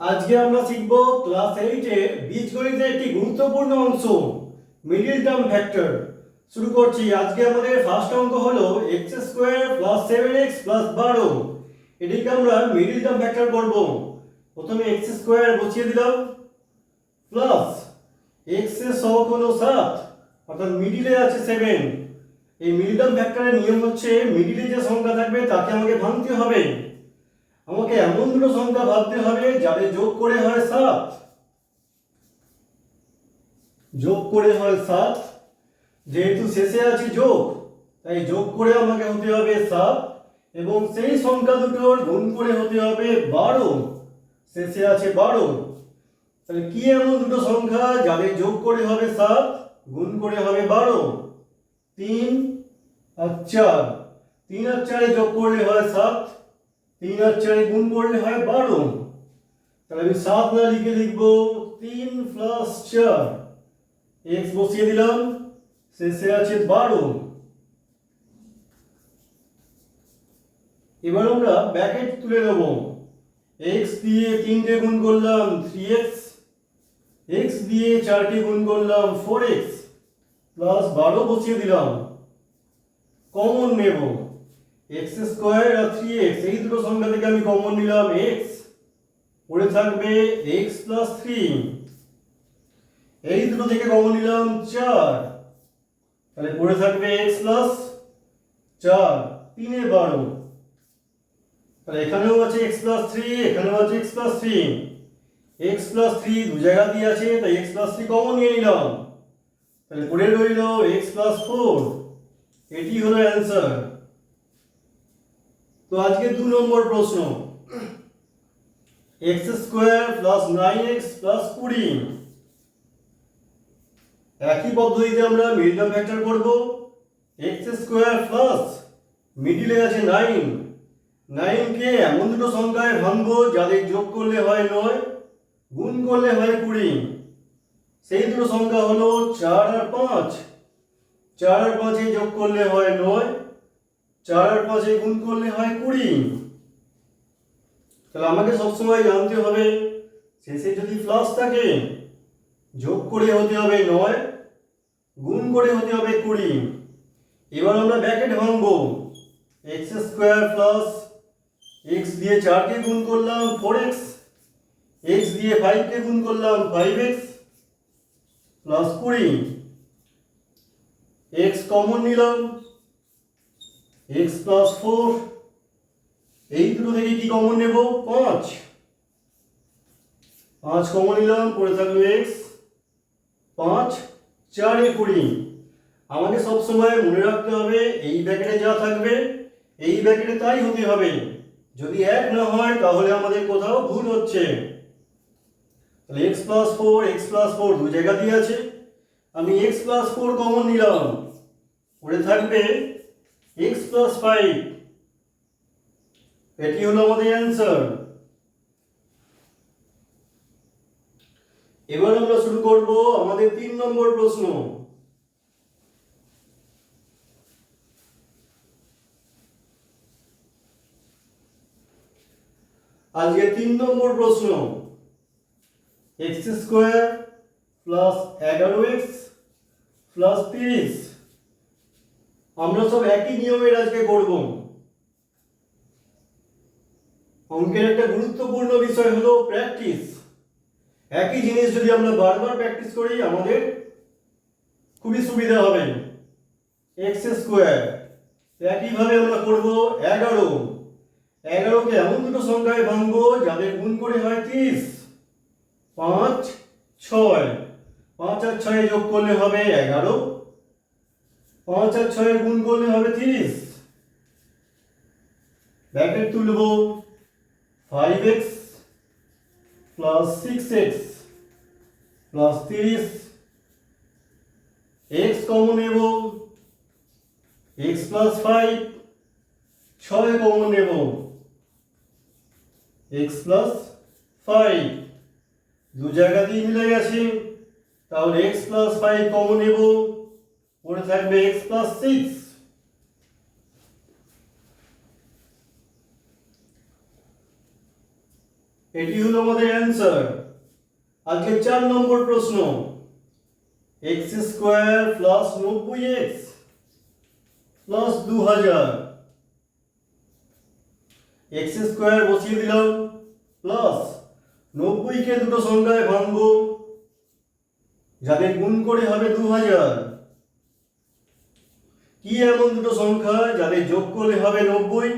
আজকে আমরা শিখব ক্লাস এইটে বীজগণিতের একটি গুরুত্বপূর্ণ অংশ মিডিল টার্ম ফ্যাক্টর শুরু করছি। আজকে আমাদের ফার্স্ট অঙ্ক হলো X square plus seven X plus বারো এটিকে আমরা মিডিল টার্ম ফ্যাক্টর করব প্রথমে এক্স স্কোয়ার বসিয়ে দিলাম। প্লাস এক্সের সহগ হলো সাত, অর্থাৎ মিডিলে আছে সেভেন এই মিডিল টার্ম ফ্যাক্টরের নিয়ম হচ্ছে মিডিলে যে সংখ্যা থাকবে তাকে আমাকে ভাঙতে হবে। আমাকে এমন দুটো সংখ্যা ভাবতে হবে যাদের যোগ করে হয় সাত। যোগ করে হয় সাত। যেহেতু শেষে আছে যোগ, তাই যোগ করে আমাকে হতে হবে সাত এবং সেই সংখ্যা দুটোর গুণ করে হতে হবে বারো। শেষে আছে বারো। তাহলে কি এমন দুটো সংখ্যা যাদের যোগ করে হবে সাত, গুণ করে হবে বারো? তিন আর চার। তিন আর চারে যোগ করলে হয় সাত। তিন আর চারে গুণ করলে হয় বারো। তাহলে আমি সাত না লিখে লিখব তিন প্লাস চার। এক্স বসিয়ে দিলাম, শেষে আছে বারো। এবার আমরা ব্যাকেট তুলে নেব। এক্স দিয়ে তিনটে গুণ করলাম থ্রি এক্স এক্স দিয়ে চারটে গুণ করলাম ফোর এক্স প্লাস বারো বসিয়ে দিলাম। কমন নেব। এক্স স্কোয়ার আর থ্রি এক্স এই দুটো সংখ্যা থেকে আমি কমন নিলাম এক্স পড়ে থাকবে এক্স প্লাস থ্রি এই দুটো থেকে কমন নিলাম চার। তাহলে পড়ে থাকবে এক্স প্লাস চার তিনে বারো। তাহলে এখানেও আছে এক্স প্লাস থ্রি এখানেও আছে X plus three X plus three দু জায়গা দিয়ে আছে, তাই এক্স প্লাস থ্রি কমন নিয়ে নিলাম। তাহলে পড়ে রইল এক্স প্লাস ফোর এটি হলো অ্যান্সার তো আজকে দু নম্বর প্রশ্ন। X square plus nine X plus কুড়ি। একই পদ্ধতিতে আমরা মিডল ফ্যাক্টর করব। এক্স স্কোয়ার প্লাস মিডিলে আছে নাইন নাইনকে এমন দুটো সংখ্যায় ভাঙবো যাদের যোগ করলে হয় নয়, গুণ করলে হয় কুড়ি। সেই দুটো সংখ্যা হলো চার আর পাঁচ। চার আর পাঁচে যোগ করলে হয় নয় চার পাঁচে গুণ করলে হয় কুড়ি। তাহলে আমাকে সবসময় জানতে হবে, শেষে যদি প্লাস থাকে, যোগ করে হতে হবে নয়, গুণ করে হতে হবে কুড়ি। এবার আমরা ব্যাকেট ভাঙবো। এক্স স্কোয়ার প্লাস এক্স দিয়ে চারকে গুণ করলাম ফোর এক্স এক্স দিয়ে ফাইভকে গুণ করলাম ফাইভ এক্স প্লাস কুড়ি। এক্স কমন নিলাম। এক্স প্লাস ফোর এই দুটো থেকে কি কমন নেব? পাঁচ। পাঁচ কমন নিলাম, পড়ে থাকল এক্স পাঁচ, চারে কুড়ি। আমাকে সবসময় মনে রাখতে হবে, এই ব্যাকেটে যা থাকবে, এই ব্যাকেটে তাই হতে হবে। যদি এক না হয়, তাহলে আমাদের কোথাও ভুল হচ্ছে। তাহলে X plus four X plus four দু জায়গা দিয়ে আছে। আমি এক্স প্লাস ফোর কমন নিলাম। পড়ে থাকবে এক্স প্লাস ফাইভ। এটি হলো আমাদের অ্যান্সার এবার আমরা শুরু করব আমাদের তিন নম্বর প্রশ্ন। আজকে তিন নম্বর প্রশ্ন। এক্স স্কোয়ার প্লাস এগারো এক্স প্লাস তিরিশ। আমরা সব একই নিয়মের আজকে করব। অঙ্কের একটা গুরুত্বপূর্ণ বিষয় হলো প্র্যাকটিস একই জিনিস যদি আমরা বারবার প্র্যাকটিস করি, আমাদের খুবই সুবিধা হবে। এক্স স্কোয়ার একইভাবে আমরা করব এগারো। এগারোকে এমন দুটো সংখ্যায় ভাঙবো, যাদের গুণ করে হয় তিরিশ। পাঁচ, ছয়। পাঁচ আর ছয় যোগ করলে হবে এগারো। পাঁচ আর ছয়ের গুণ করলে হবে তিরিশ। ব্র্যাকেট তুলব five x plus six x plus তিরিশ। এক্স কমন নেব এক্স প্লাস ফাইভ ছয় কমন নেব। এক্স প্লাস ফাইভ দু জায়গা দিয়ে মিলে গেছে, তাহলে এক্স প্লাস ফাইভ কমন নেব। পড়ে থাকবে এক্স প্লাস সিক্স এটি হলো আমাদের অ্যান্সার আজকে চার নম্বর প্রশ্ন। এক্স স্কোয়ার প্লাস নব্বই এক্স প্লাস দু হাজার এক্স স্কোয়ার বসিয়ে দিলাম প্লাস নব্বইকে দুটো সংখ্যায় ভাঙবো। যাদের গুণ করে হবে দু হাজার কি এমন দুটো সংখ্যা যাদের যোগ করলে হবে নব্বই,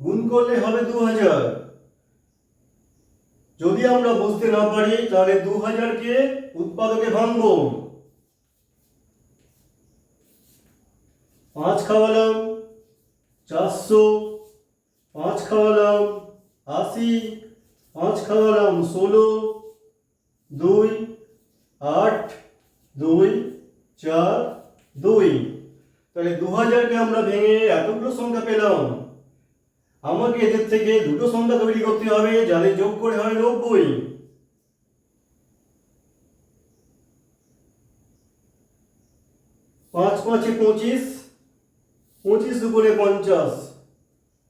গুণ করলে হবে দু হাজার যদি আমরা বুঝতে না পারি, তাহলে দু হাজারকে উৎপাদকে ভাঙব। পাঁচ খাওয়ালাম, চারশো, পাঁচ খাওয়ালাম, আশি, পাঁচ খাওয়ালাম, ষোলো, দুই, আট, দুই, চার, দুই। তাহলে দু হাজারকে আমরা ভেঙে এতগুলো সংখ্যা পেলাম। আমাকে এদের থেকে দুটো সংখ্যা তৈরি করতে হবে, যাদের যোগ করে হয় নব্বই। পাঁচ পাঁচে পঁচিশ পঁচিশ দুপুরে পঞ্চাশ।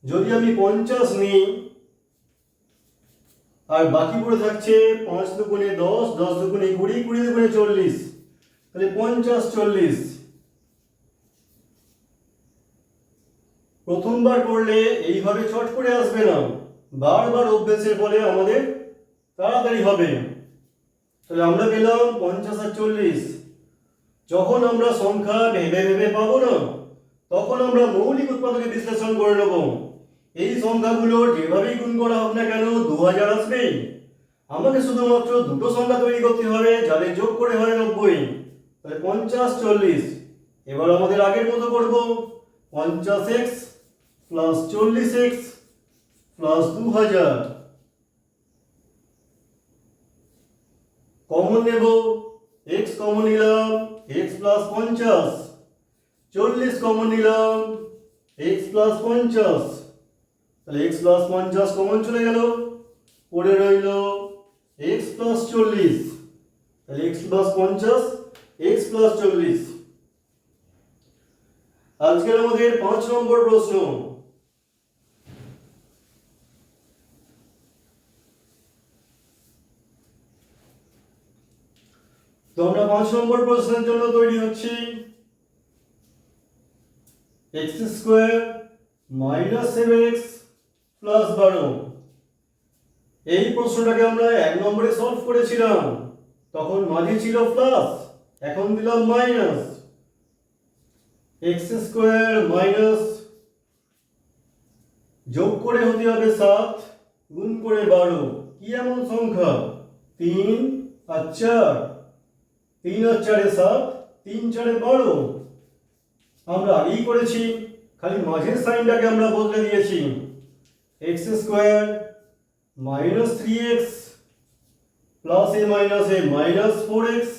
যদি আমি পঞ্চাশ নিই, আর বাকি পড়ে থাকছে পাঁচ দুগুণে দশ দশ দুগুণে কুড়ি কুড়ি দুগুণে চল্লিশ। তাহলে পঞ্চাশ চল্লিশ। প্রথমবার করলে এইভাবে চট করে আসবে না। বারবার অভ্যেসের ফলে আমাদের তাড়াতাড়ি হবে। তাহলে আমরা পেলাম পঞ্চাশ আর চল্লিশ। যখন আমরা সংখ্যা ভেবে ভেবে পাবো না, তখন আমরা মৌলিক উৎপাদকে বিশ্লেষণ করে নেব। এই সংখ্যাগুলোর যেভাবেই গুণ করা হোক না কেন দু হাজার আসবেই আমাকে শুধুমাত্র দুটো সংখ্যা তৈরি করতে হবে যাদের যোগ করে হয় নব্বই। তাহলে পঞ্চাশ, চল্লিশ। এবার আমাদের আগের মতো করব। পঞ্চাশ এক্স প্লাস চল্লিশ এক্স প্লাস দু হাজার কমন নেব এক্স কমন নিলাম এক্স প্লাস পঞ্চাশ। চল্লিশ কমন নিলাম এক্স প্লাস পঞ্চাশ। তাহলে এক্স প্লাস পঞ্চাশ কমন চলে গেল, পড়ে রইল এক্স প্লাস চল্লিশ। তাহলে এক্স প্লাস পঞ্চাশ এক্স প্লাস চল্লিশ। আজকের আমাদের পাঁচ নম্বর প্রশ্ন। তো আমরা পাঁচ নম্বর প্রশ্নের জন্য তৈরি হচ্ছি। X square minus seven x plus বারো। এই প্রশ্নটাকে আমরা এক নম্বরে সলভ করেছিলাম। তখন মাঝে ছিল প্লাস এখন দিলাম মাইনাস এক্স স্কোয়ার মাইনাস যোগ করে হতে হবে সাত, গুণ করে বারো। কি এমন সংখ্যা? তিন আর চার। তিন আর চারে সাত, তিন চারে বারো। আমরা আগেই করেছি, খালি মাঝের সাইনটাকে আমরা বদলে দিয়েছি। X square minus three x plus এ মাইনাস এ মাইনাস ফোর এক্স।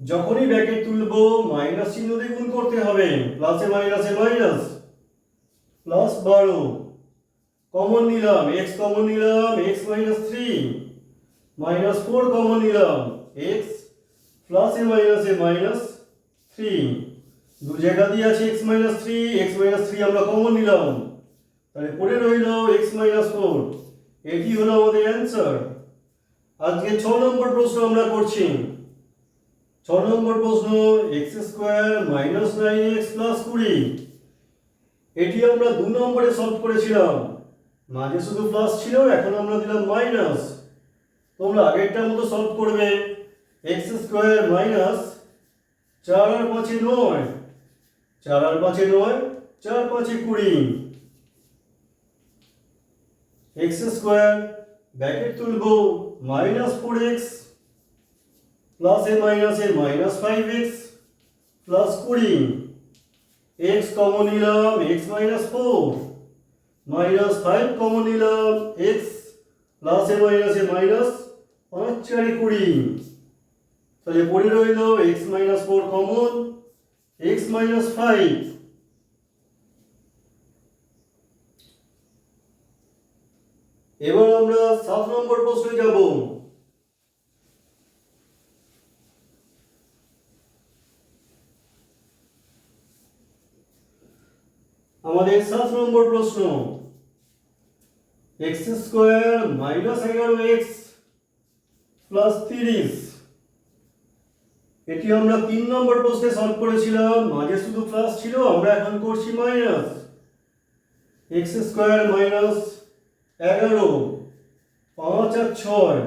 যখনই ব্যাকেট তুলবো, মাইনাস চিহ্ন দিয়ে গুণ করতে হবে, প্লাসে মাইনাসে মাইনাস, প্লাস বারো। কমন নিলাম, এক্স কমন নিলাম, x minus three, minus four common নিলাম, এক্স প্লাসে মাইনাসে মাইনাস থ্রি দু জায়গা দিয়ে আছে x minus three x minus three আমরা কমন নিলাম। তাহলে পড়ে রইল এক্স মাইনাস ফোর এটি হলো আমাদের অ্যান্সার আজকে ছ নম্বর প্রশ্ন আমরা করছি। ছ নম্বর প্রশ্ন x square minus nine x plus কুড়ি। এটি আমরা দু নম্বরে সলভ করেছিলাম। মাঝে শুধু প্লাস ছিল, এখন আমরা দিলাম মাইনাস তোমরা আগেরটার মতো সলভ করবে। এক্স স্কোয়ার মাইনাস চার আর পাঁচে নয়। চার আর পাঁচে নয়, চার পাঁচে কুড়ি। এক্স স্কোয়ার ব্যাকেট তুলবো মাইনাস ফোর এক্স প্লাস এ মাইনাস এ মাইনাস ফাইভ এক্স প্লাস কুড়ি। এক্স কমন নিলাম x minus four. Minus five common নিলাম এক্স প্লাস এ মাইনাস এ মাইনাস পাঁচ চারে কুড়ি। তাহলে পড়ে রইল x minus four common x minus five এবার আমরা সাত নম্বর প্রশ্নে যাব। আমাদের সাত নম্বর প্রশ্ন এক্স স্কোয়ার মাইনাস এগারো এক্স প্লাস তিরিশ। এটি আমরা তিন নম্বর প্রশ্নে সলভ করেছিলাম। মাঝে শুধু প্লাস ছিল, আমরা এখন করছি মাইনাস এক্স স্কোয়ার মাইনাস এগারো, পাঁচ আর ছয়।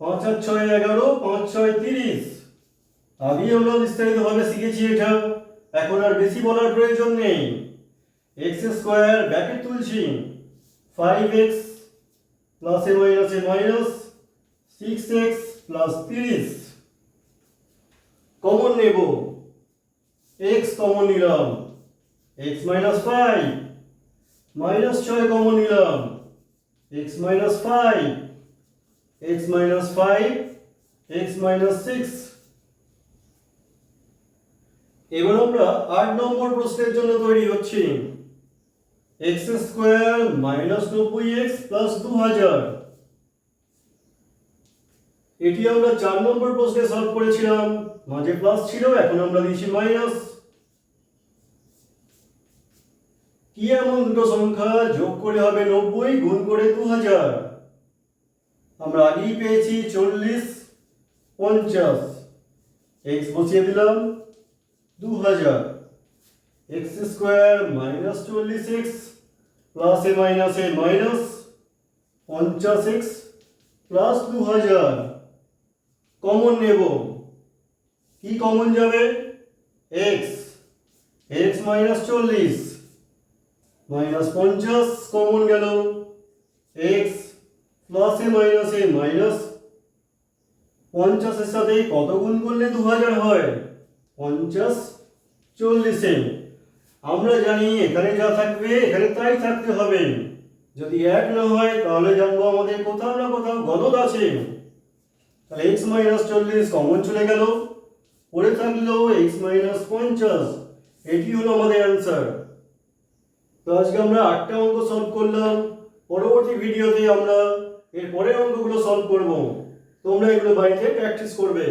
পাঁচ আর ছয় এগারো, পাঁচ ছয় তিরিশ। আগেই আমরা বিস্তারিতভাবে শিখেছি এটা। এখন আর বেশি বলার প্রয়োজন নেই। এক্স স্কোয়ার ব্র্যাকেট তুলছি। ফাইভ এক্স প্লাসে মাইনাসে মাইনাস সিক্স এক্স প্লাস তিরিশ। কমন নেব। এক্স কমন নিলাম। এক্স মাইনাস ফাইভ মাইনাস ছয় কমন নিলাম। X minus five x minus five x minus six এবার আমরা আট নম্বর প্রশ্নের জন্য তৈরি হচ্ছি। এক্স স্কোয়ার মাইনাস নব্বই এক্স প্লাস দু হাজার। এটি আমরা চার নম্বর প্রশ্নে সলভ করেছিলাম। মাঝে প্লাস ছিল, এখন আমরা দিয়েছি মাইনাস কি এমন দুটো সংখ্যা? যোগ করে হবে নব্বই, গুণ করে দু হাজার। আমরা আগেই পেয়েছি চল্লিশ, পঞ্চাশ। এক্স বসিয়ে দিলাম দু হাজার। এক্স স্কোয়ার মাইনাস চল্লিশ এক্স প্লাসে মাইনাসে মাইনাস পঞ্চাশ এক্স প্লাস দু হাজার। কমন নেব। কি কমন যাবে? এক্স এক্স মাইনাস চল্লিশ. মাইনাস পঞ্চাশ কমন গেল। এক্স প্লাসে মাইনাসে মাইনাস পঞ্চাশের সাথে কত গুণ করলে দু হাজার হয়? পঞ্চাশ চল্লিশে। আমরা জানি এখানে যা থাকবে, এখানে তাই থাকতে হবে। যদি এক না হয়, তাহলে জানব আমাদের কোথাও না কোথাও গলদ আছে। তাহলে এক্স মাইনাস চল্লিশ কমন চলে গেল। পড়ে থাকল এক্স মাইনাস পঞ্চাশ, এটি হলো আমাদের অ্যান্সার তো আজকে আমরা আটটা অঙ্ক সলভ করলাম। পরবর্তী ভিডিওতে আমরা এর পরের অঙ্কগুলো সলভ করব। তোমরা এগুলো বাড়িতে প্র্যাকটিস করবে।